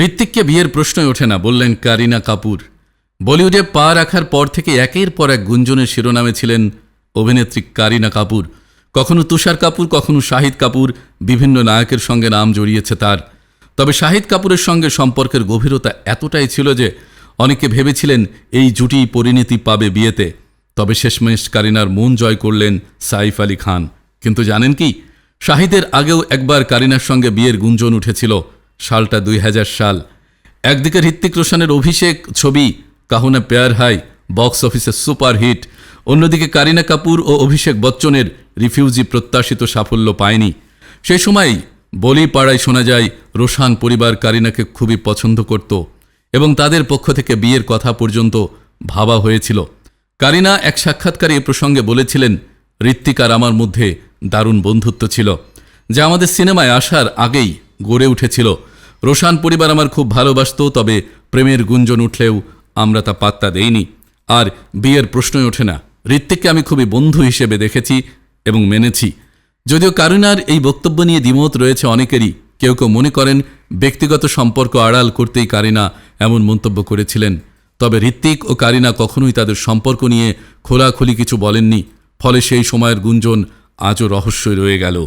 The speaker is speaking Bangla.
ঋত্বিককে বিয়ের প্রশ্নই ওঠে না, বললেন, কারিনা কাপুর। বলিউডে পা রাখার পর থেকে একের পর এক গুঞ্জনের শিরোনামে ছিলেন অভিনেত্রী কারিনা কাপুর। কখনো তুষার কাপুর, কখনো শাহিদ কাপুর, বিভিন্ন নায়কের সঙ্গে নাম জড়িয়েছে তার। তবে শাহিদ কাপুরের সঙ্গে সম্পর্কের গভীরতা এতটাই ছিল যে অনেকে ভেবেছিলেন এই জুটি পরিণতি পাবে বিয়েতে। তবে শেষমেশ কারিনার মন জয় করলেন সাইফ আলী খান। কিন্তু জানেন কি, শাহিদের আগেও একবার কারিনার সঙ্গে বিয়ের গুঞ্জন উঠেছিল। সালটা দুই হাজার সাল। একদিকে হৃত্বিক রোশনের অভিষেক ছবি কাহুনা পেয়ার হাই, বক্স অফিসে সুপার হিট। অন্যদিকে কারিনা কাপুর ও অভিষেক বচ্চনের রিফিউজি প্রত্যাশিত সাফল্য পায়নি। সেই সময় বলি পাড়ায় শোনা যায়, রোশান পরিবার কারিনাকে খুবই পছন্দ করত এবং তাদের পক্ষ থেকে বিয়ের কথা পর্যন্ত ভাবা হয়েছিল। কারিনা এক সাক্ষাৎকারে এ প্রসঙ্গে বলেছিলেন ঋত্বিক আর আমার মধ্যে দারুণ বন্ধুত্ব ছিল, যা আমাদের সিনেমায় আসার আগেই গড়ে উঠেছিল। রোশান পরিবার আমার খুব ভালোবাসত, তবে প্রেমের গুঞ্জন উঠলেও আমরা তা পাত্তা দেইনি। আর বিয়ের প্রশ্নই ওঠে না। ঋত্বিককে আমি খুবই বন্ধু হিসেবে দেখেছি এবং মেনেছি। যদিও কারিনার এই বক্তব্য নিয়ে দ্বিমত রয়েছে অনেকেরই। কেউ কেউ মনে করেন, ব্যক্তিগত সম্পর্ক আড়াল করতেই কারিনা এমন মন্তব্য করেছিলেন। তবে ঋত্বিক ও কারিনা কখনোই তাদের সম্পর্ক নিয়ে খোলাখুলি কিছু বলেননি। ফলে সেই সময়ের গুঞ্জন আজও রহস্যই রয়ে গেল।